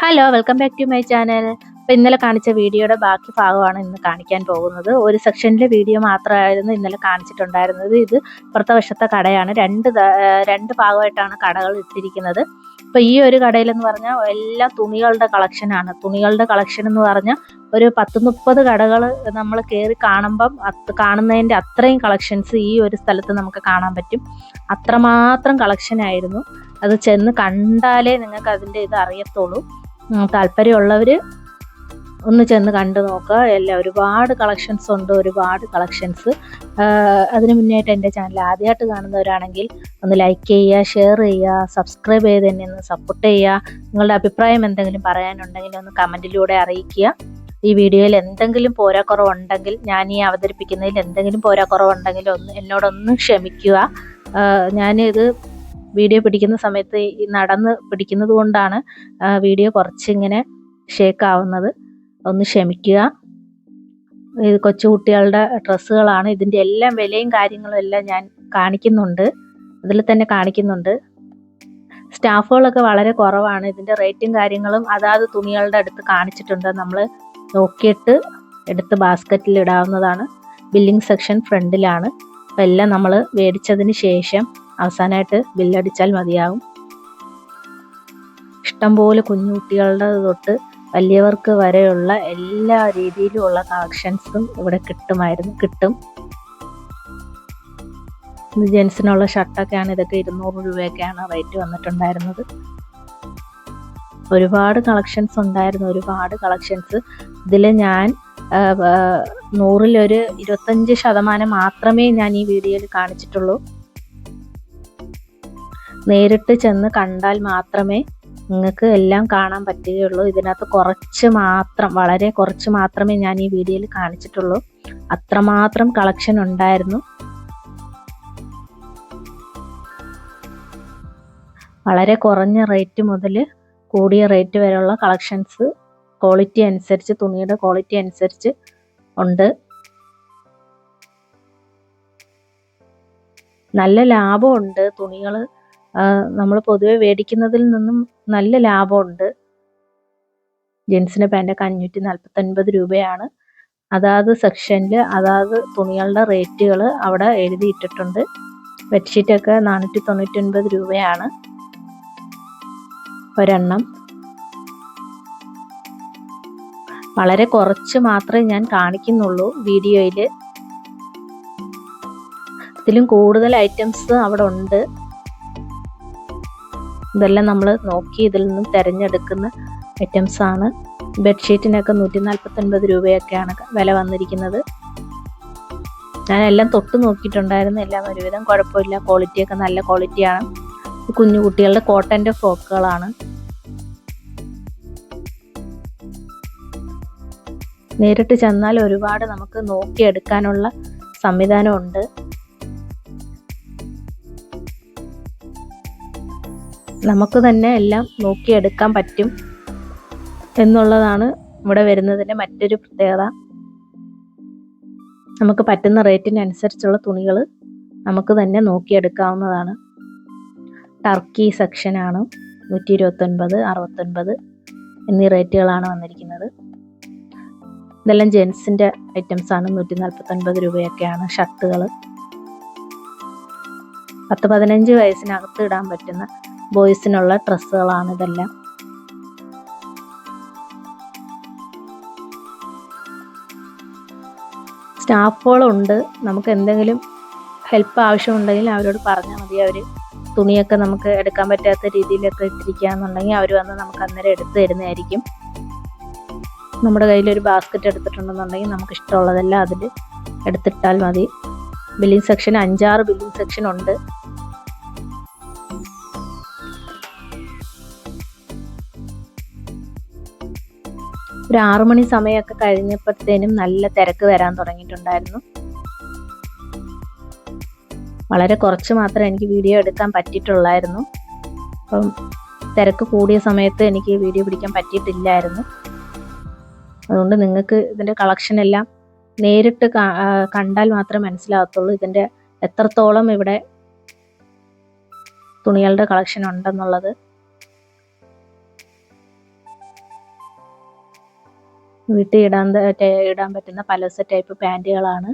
Hello welcome back to my channel അപ്പോൾ ഇന്നലെ കാണിച്ച വീഡിയോയുടെ ബാക്കി ഭാഗമാണ് ഇന്ന് കാണിക്കാൻ പോകുന്നത്. ഒരു സെക്ഷനിലെ വീഡിയോ മാത്രമായിരുന്നു ഇന്നലെ കാണിച്ചിട്ടുണ്ടായിരുന്നത്. ഇത് ഇപ്പുറത്തെ വശത്തെ കടയാണ്. രണ്ട് രണ്ട് ഭാഗമായിട്ടാണ് കടകൾ ഇട്ടിരിക്കുന്നത്. അപ്പോൾ ഈ ഒരു കടയിൽ എന്ന് പറഞ്ഞാൽ എല്ലാ തുണികളുടെ കളക്ഷനാണ് തുണികളുടെ കളക്ഷൻ എന്ന് പറഞ്ഞാൽ ഒരു പത്ത് മുപ്പത് കടകൾ നമ്മൾ കയറി കാണുമ്പം അത് കാണുന്നതിന്റെ അത്രയും കളക്ഷൻസ് ഈ ഒരു സ്ഥലത്ത് നമുക്ക് കാണാൻ പറ്റും. അത്രമാത്രം കളക്ഷൻ ആയിരുന്നു. അത് ചെന്ന് കണ്ടാലേ നിങ്ങൾക്ക് അതിന്റെ ഇത് അറിയത്തുള്ളൂ. താല്പര്യമുള്ളവർ ഒന്ന് ചെന്ന് കണ്ടു നോക്കുക. എല്ലാം ഒരുപാട് കളക്ഷൻസ് ഉണ്ട് ഒരുപാട് കളക്ഷൻസ് അതിന് മുന്നേയായിട്ട് എന്റെ ചാനൽ ആദ്യമായിട്ട് കാണുന്നവരാണെങ്കിൽ ഒന്ന് ലൈക്ക് ചെയ്യുക ഷെയർ ചെയ്യുക സബ്സ്ക്രൈബ് ചെയ്ത് തന്നെ ഒന്ന് സപ്പോർട്ട് ചെയ്യുക. നിങ്ങളുടെ അഭിപ്രായം എന്തെങ്കിലും പറയാനുണ്ടെങ്കിൽ ഒന്ന് കമന്റിലൂടെ അറിയിക്കുക. ഈ വീഡിയോയിൽ എന്തെങ്കിലും പോരാക്കുറവുണ്ടെങ്കിൽ ഞാൻ ഈ അവതരിപ്പിക്കുന്നതിൽ എന്തെങ്കിലും പോരാക്കുറവുണ്ടെങ്കിൽ ഒന്ന് എന്നോടൊന്ന് ക്ഷമിക്കുക. ഞാനിത് വീഡിയോ പിടിക്കുന്ന സമയത്ത് നടന്ന് പിടിക്കുന്നത് കൊണ്ടാണ് വീഡിയോ കുറച്ചിങ്ങനെ ഷേക്ക് ആവുന്നത് ഒന്ന് ക്ഷമിക്കുക. ഇത് കൊച്ചുകുട്ടികളുടെ ഡ്രസ്സുകളാണ്. ഇതിന്റെ എല്ലാം വിലയും കാര്യങ്ങളും എല്ലാം ഞാൻ കാണിക്കുന്നുണ്ട്. അതിൽ തന്നെ കാണിക്കുന്നുണ്ട്. സ്റ്റാഫുകളൊക്കെ വളരെ കുറവാണ്. ഇതിന്റെ റേറ്റും കാര്യങ്ങളും അതാത് തുണികളുടെ അടുത്ത് കാണിച്ചിട്ടുണ്ട്. നമ്മൾ നോക്കിയിട്ട് എടുത്ത് ബാസ്ക്കറ്റിൽ ഇടാവുന്നതാണ്. ബില്ലിംഗ് സെക്ഷൻ ഫ്രണ്ടിലാണ്. അപ്പം എല്ലാം നമ്മൾ മേടിച്ചതിന് ശേഷം അവസാനമായിട്ട് ബില്ലടിച്ചാൽ മതിയാവും. ഇഷ്ടംപോലെ കുഞ്ഞു കുട്ടികളുടെ തൊട്ട് വലിയവർക്ക് വരെയുള്ള എല്ലാ രീതിയിലുമുള്ള കളക്ഷൻസും ഇവിടെ കിട്ടുമായിരുന്നു കിട്ടും. ജെൻസിനുള്ള ഷർട്ടൊക്കെയാണ് ഇതൊക്കെ ഇരുന്നൂറ് രൂപയൊക്കെയാണ് റേറ്റ് വന്നിട്ടുണ്ടായിരുന്നത്. ഒരുപാട് കളക്ഷൻസ് ഉണ്ടായിരുന്നു ഒരുപാട് കളക്ഷൻസ്. ഇതിൽ ഞാൻ നൂറിലൊരു ഇരുപത്തഞ്ച് ശതമാനം മാത്രമേ ഞാൻ ഈ വീഡിയോയിൽ കാണിച്ചിട്ടുള്ളൂ. നേരിട്ട് ചെന്ന് കണ്ടാൽ മാത്രമേ നിങ്ങൾക്ക് എല്ലാം കാണാൻ പറ്റുകയുള്ളൂ. ഇതിനകത്ത് കുറച്ച് മാത്രം വളരെ കുറച്ച് മാത്രമേ ഞാൻ ഈ വീഡിയോയിൽ കാണിച്ചിട്ടുള്ളൂ. അത്രമാത്രം കളക്ഷൻ ഉണ്ടായിരുന്നു. വളരെ കുറഞ്ഞ റേറ്റ് മുതൽ കൂടിയ റേറ്റ് വരെയുള്ള കളക്ഷൻസ് ക്വാളിറ്റി അനുസരിച്ച് തുണിയുടെ ക്വാളിറ്റി അനുസരിച്ച് ഉണ്ട്. നല്ല ലാഭമുണ്ട് തുണികൾ നമ്മൾ പൊതുവെ മേടിക്കുന്നതിൽ നിന്നും നല്ല ലാഭമുണ്ട്. ജെൻസിന്റെ പാന്റൊക്കെ അഞ്ഞൂറ്റി നാൽപ്പത്തൊൻപത് രൂപയാണ്. അതാത് സെക്ഷനിൽ അതാത് തുണികളുടെ റേറ്റുകൾ അവിടെ എഴുതിയിട്ടിട്ടുണ്ട്. ബെഡ്ഷീറ്റൊക്കെ നാനൂറ്റി തൊണ്ണൂറ്റൊൻപത് രൂപയാണ്. ഒരെണ്ണം. വളരെ കുറച്ച് മാത്രമേ ഞാൻ കാണിക്കുന്നുള്ളൂ വീഡിയോയിൽ ഇതിലും കൂടുതൽ ഐറ്റംസ് അവിടെ ഉണ്ട്. ഇതെല്ലാം നമ്മൾ നോക്കി ഇതിൽ നിന്നും തിരഞ്ഞെടുക്കുന്ന ഐറ്റംസ് ആണ്. ബെഡ്ഷീറ്റിനൊക്കെ നൂറ്റി നാൽപ്പത്തൊൻപത് രൂപയൊക്കെയാണ് വില വന്നിരിക്കുന്നത്. ഞാൻ എല്ലാം തൊട്ട് നോക്കിയിട്ടുണ്ടായിരുന്നു. എല്ലാം ഒരുവിധം കുഴപ്പമില്ല. ക്വാളിറ്റിയൊക്കെ നല്ല ക്വാളിറ്റിയാണ് കുഞ്ഞു കുട്ടികളുടെ കോട്ടന്റെ ഫ്രോക്കുകളാണ് നേരിട്ട് ചെന്നാൽ ഒരുപാട് നമുക്ക് നോക്കിയെടുക്കാനുള്ള സംവിധാനമുണ്ട്. നമുക്ക് തന്നെ എല്ലാം നോക്കിയെടുക്കാൻ പറ്റും എന്നുള്ളതാണ് ഇവിടെ വരുന്നതിന്റെ മറ്റൊരു പ്രത്യേകത. നമുക്ക് പറ്റുന്ന റേറ്റിനനുസരിച്ചുള്ള തുണികൾ നമുക്ക് തന്നെ നോക്കിയെടുക്കാവുന്നതാണ്. ടർക്കി സെക്ഷനാണ് നൂറ്റി ഇരുപത്തൊൻപത് അറുപത്തൊൻപത് എന്നീ റേറ്റുകളാണ് വന്നിരിക്കുന്നത്. ഇതെല്ലാം ജെൻസിന്റെ ഐറ്റംസ് ആണ് നൂറ്റി നാൽപ്പത്തൊൻപത് രൂപയൊക്കെയാണ് ഷർട്ടുകൾ പത്ത് പതിനഞ്ച് വയസ്സിനകത്ത് ഇടാൻ പറ്റുന്ന ബോയ്സിനുള്ള ഡ്രസ്സുകളാണ് ഇതെല്ലാം. സ്റ്റാഫുകളുണ്ട്. നമുക്ക് എന്തെങ്കിലും ഹെൽപ്പ് ആവശ്യമുണ്ടെങ്കിൽ അവരോട് പറഞ്ഞാൽ മതി. അവർ തുണിയൊക്കെ നമുക്ക് എടുക്കാൻ പറ്റാത്ത രീതിയിലൊക്കെ ഇട്ടിരിക്കുകയെന്നുണ്ടെങ്കിൽ അവർ വന്ന് നമുക്ക് അന്നേരം എടുത്തു തരുന്നതായിരിക്കും. നമ്മുടെ കയ്യിൽ ഒരു ബാസ്ക്കറ്റ് എടുത്തിട്ടുണ്ടെന്നുണ്ടെങ്കിൽ നമുക്ക് ഇഷ്ടമുള്ളതെല്ലാം അതിൽ എടുത്തിട്ടാൽ മതി. ബില്ലിംഗ് സെക്ഷൻ അഞ്ചാറ് ബില്ലിംഗ് സെക്ഷൻ ഉണ്ട്. ഒരു ആറു മണി സമയമൊക്കെ കഴിഞ്ഞപ്പോഴത്തേനും നല്ല തിരക്ക് വരാൻ തുടങ്ങിയിട്ടുണ്ടായിരുന്നു. വളരെ കുറച്ച് മാത്രമേ എനിക്ക് വീഡിയോ എടുക്കാൻ പറ്റിയിട്ടുള്ളായിരുന്നു. അപ്പം തിരക്ക് കൂടിയ സമയത്ത് എനിക്ക് വീഡിയോ പിടിക്കാൻ പറ്റിയിട്ടില്ലായിരുന്നു. അതുകൊണ്ട് നിങ്ങൾക്ക് ഇതിന്റെ കളക്ഷൻ എല്ലാം നേരിട്ട് കണ്ടാൽ മാത്രമേ മനസ്സിലാകത്തുള്ളൂ. ഇതിന്റെ എത്രത്തോളം ഇവിടെ തുണികളുടെ കളക്ഷൻ ഉണ്ടെന്നുള്ളത്. വീട്ടിൽ ഇടാൻ ഇടാൻ പറ്റുന്ന പലസ ടൈപ്പ് പാന്റുകളാണ്.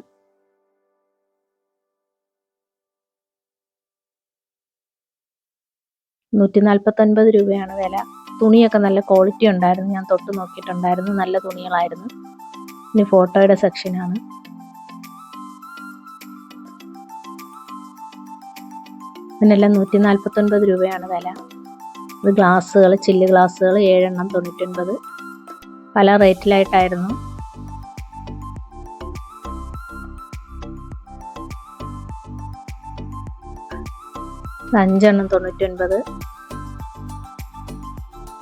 നൂറ്റി നാൽപ്പത്തൊൻപത് രൂപയാണ് വില. തുണിയൊക്കെ നല്ല ക്വാളിറ്റി ഉണ്ടായിരുന്നു. ഞാൻ തൊട്ട് നോക്കിയിട്ടുണ്ടായിരുന്നു. നല്ല തുണികളായിരുന്നു. ഇനി ഫോട്ടോയുടെ സെക്ഷനാണ് ഇതിനെല്ലാം നൂറ്റി നാൽപ്പത്തൊൻപത് രൂപയാണ് വില. ഇത് ഗ്ലാസ്സുകൾ ചില്ല് ഗ്ലാസ്സുകൾ ഏഴെണ്ണം തൊണ്ണൂറ്റൊൻപത്. പല റേറ്റിലായിട്ടായിരുന്നു. അഞ്ചെണ്ണം തൊണ്ണൂറ്റൊൻപത്.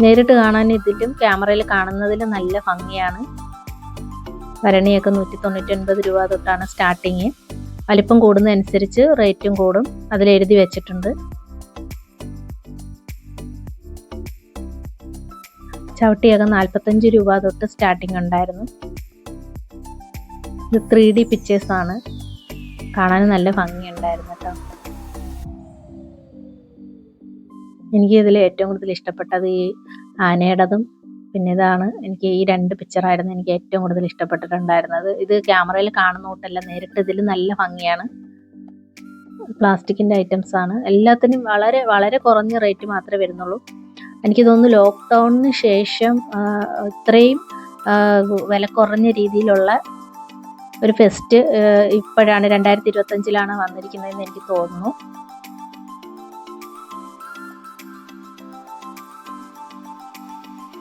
നേരിട്ട് കാണാൻ ഇതിലും ക്യാമറയിൽ കാണുന്നതിലും നല്ല ഭംഗിയാണ്. ഭരണിയൊക്കെ നൂറ്റി തൊണ്ണൂറ്റൊൻപത് രൂപ തൊട്ടാണ് സ്റ്റാർട്ടിങ്. വലിപ്പം കൂടുന്നതനുസരിച്ച് റേറ്റും കൂടും. അതിൽ എഴുതി വെച്ചിട്ടുണ്ട്. ചവിട്ടിയൊക്കെ നാൽപ്പത്തഞ്ച് രൂപ തൊട്ട് സ്റ്റാർട്ടിംഗ് ഉണ്ടായിരുന്നു. ഇത് ത്രീ ഡി പിക്ചേഴ്സാണ് കാണാൻ നല്ല ഭംഗിയുണ്ടായിരുന്നു കേട്ടോ എനിക്ക് ഇതിൽ ഏറ്റവും കൂടുതൽ ഇഷ്ടപ്പെട്ടത് ഈ ആനയുടേതും പിന്നെ ഇതാണ് എനിക്ക് ഈ രണ്ട് പിക്ചറായിരുന്നു എനിക്ക് ഏറ്റവും കൂടുതൽ ഇഷ്ടപ്പെട്ടിട്ടുണ്ടായിരുന്നത്. ഇത് ക്യാമറയിൽ കാണുന്ന കൂട്ടല്ല നേരിട്ട് ഇതിൽ നല്ല ഭംഗിയാണ്. പ്ലാസ്റ്റിക്കിന്റെ ഐറ്റംസ് ആണ്. എല്ലാത്തിനും വളരെ വളരെ കുറഞ്ഞ റേറ്റ് മാത്രമേ വരുന്നുള്ളൂ. എനിക്ക് തോന്നുന്നു ലോക്ക്ഡൗണിന് ശേഷം ഇത്രയും വില കുറഞ്ഞ രീതിയിലുള്ള ഒരു ഫെസ്റ്റ് ഇപ്പോഴാണ് രണ്ടായിരത്തി ഇരുപത്തഞ്ചിലാണ് വന്നിരിക്കുന്നതെന്ന് എനിക്ക് തോന്നുന്നു.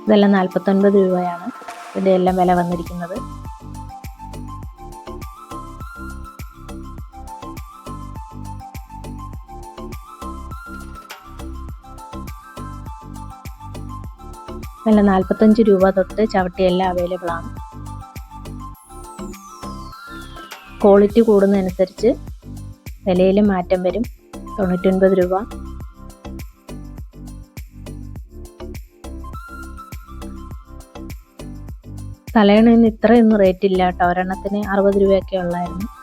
ഇതെല്ലാം നാൽപ്പത്തൊൻപത് രൂപയാണ് ഇതിന്റെ എല്ലാം വില വന്നിരിക്കുന്നത്. ഇതെല്ലാം നാൽപ്പത്തഞ്ച് രൂപ തൊട്ട് ചവിട്ടിയെല്ലാം അവൈലബിൾ ആണ്. ക്വാളിറ്റി കൂടുന്നതനുസരിച്ച് വിലയിൽ മാറ്റം വരും. തൊണ്ണൂറ്റൊൻപത് രൂപ. തലയണ തലയണയിൽ ഇത്രയൊന്നും റേറ്റ് ഇല്ല കേട്ടോ. ഒരെണ്ണത്തിന് അറുപത് രൂപയൊക്കെ ഉള്ളായിരുന്നു.